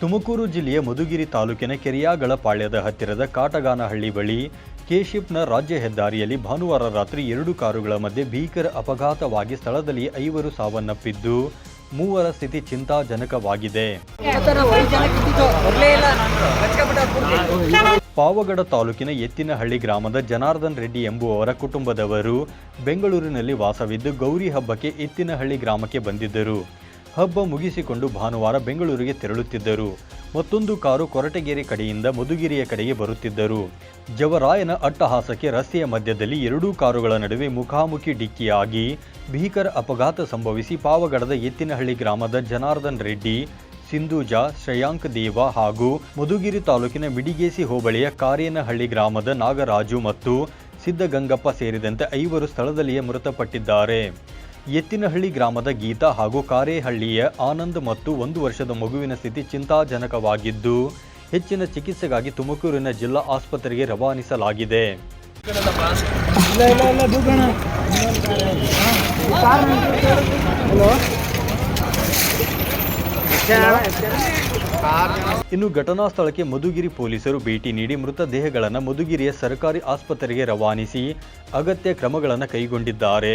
ತುಮಕೂರು ಜಿಲ್ಲೆಯ ಮಧುಗಿರಿ ತಾಲೂಕಿನ ಕೆರೆಯಾಗಳಪಾಳ್ಯದ ಹತ್ತಿರದ ಕಾಟಗಾನಹಳ್ಳಿ ಬಳಿ ಕೆಶಿಪ್ನ ರಾಜ್ಯ ಹೆದ್ದಾರಿಯಲ್ಲಿ ಭಾನುವಾರ ರಾತ್ರಿ ಎರಡು ಕಾರುಗಳ ಮಧ್ಯೆ ಭೀಕರ ಅಪಘಾತವಾಗಿ ಸ್ಥಳದಲ್ಲಿ ಐವರು ಸಾವನ್ನಪ್ಪಿದ್ದು, ಮೂವರ ಸ್ಥಿತಿ ಚಿಂತಾಜನಕವಾಗಿದೆ. ಪಾವಗಡ ತಾಲೂಕಿನ ಎತ್ತಿನಹಳ್ಳಿ ಗ್ರಾಮದ ಜನಾರ್ದನ್ ರೆಡ್ಡಿ ಎಂಬುವವರ ಕುಟುಂಬದವರು ಬೆಂಗಳೂರಿನಲ್ಲಿ ವಾಸವಿದ್ದು ಗೌರಿ ಹಬ್ಬಕ್ಕೆ ಎತ್ತಿನಹಳ್ಳಿ ಗ್ರಾಮಕ್ಕೆ ಬಂದಿದ್ದರು. ಹಬ್ಬ ಮುಗಿಸಿಕೊಂಡು ಭಾನುವಾರ ಬೆಂಗಳೂರಿಗೆ ತೆರಳುತ್ತಿದ್ದರು. ಮತ್ತೊಂದು ಕಾರು ಕೊರಟಗೆರೆ ಕಡೆಯಿಂದ ಮಧುಗಿರಿಯ ಕಡೆಗೆ ಬರುತ್ತಿದ್ದರು. ಜವರಾಯನ ಅಟ್ಟಹಾಸಕ್ಕೆ ರಸ್ತೆಯ ಮಧ್ಯದಲ್ಲಿ ಎರಡೂ ಕಾರುಗಳ ನಡುವೆ ಮುಖಾಮುಖಿ ಡಿಕ್ಕಿಯಾಗಿ ಭೀಕರ ಅಪಘಾತ ಸಂಭವಿಸಿ ಪಾವಗಡದ ಎತ್ತಿನಹಳ್ಳಿ ಗ್ರಾಮದ ಜನಾರ್ದನ್ ರೆಡ್ಡಿ, ಸಿಂಧೂಜ, ಶ್ರೇಯಾಂಕ್ ದೇವ ಹಾಗೂ ಮಧುಗಿರಿ ತಾಲೂಕಿನ ಮಿಡಿಗೇಸಿ ಹೋಬಳಿಯ ಕಾರೇನಹಳ್ಳಿ ಗ್ರಾಮದ ನಾಗರಾಜು ಮತ್ತು ಸಿದ್ದಗಂಗಪ್ಪ ಸೇರಿದಂತೆ ಐವರು ಸ್ಥಳದಲ್ಲಿಯೇ ಮೃತಪಟ್ಟಿದ್ದಾರೆ. ಎತ್ತಿನಹಳ್ಳಿ ಗ್ರಾಮದ ಗೀತಾ ಹಾಗೂ ಕಾರೇಹಳ್ಳಿಯ ಆನಂದ್ ಮತ್ತು ಒಂದು ವರ್ಷದ ಮಗುವಿನ ಸ್ಥಿತಿ ಚಿಂತಾಜನಕವಾಗಿದ್ದು, ಹೆಚ್ಚಿನ ಚಿಕಿತ್ಸೆಗಾಗಿ ತುಮಕೂರಿನ ಜಿಲ್ಲಾ ಆಸ್ಪತ್ರೆಗೆ ರವಾನಿಸಲಾಗಿದೆ. ಇನ್ನು ಘಟನಾ ಸ್ಥಳಕ್ಕೆ ಮಧುಗಿರಿ ಪೊಲೀಸರು ಭೇಟಿ ನೀಡಿ ಮೃತದೇಹಗಳನ್ನು ಮಧುಗಿರಿಯ ಸರ್ಕಾರಿ ಆಸ್ಪತ್ರೆಗೆ ರವಾನಿಸಿ ಅಗತ್ಯ ಕ್ರಮಗಳನ್ನು ಕೈಗೊಂಡಿದ್ದಾರೆ.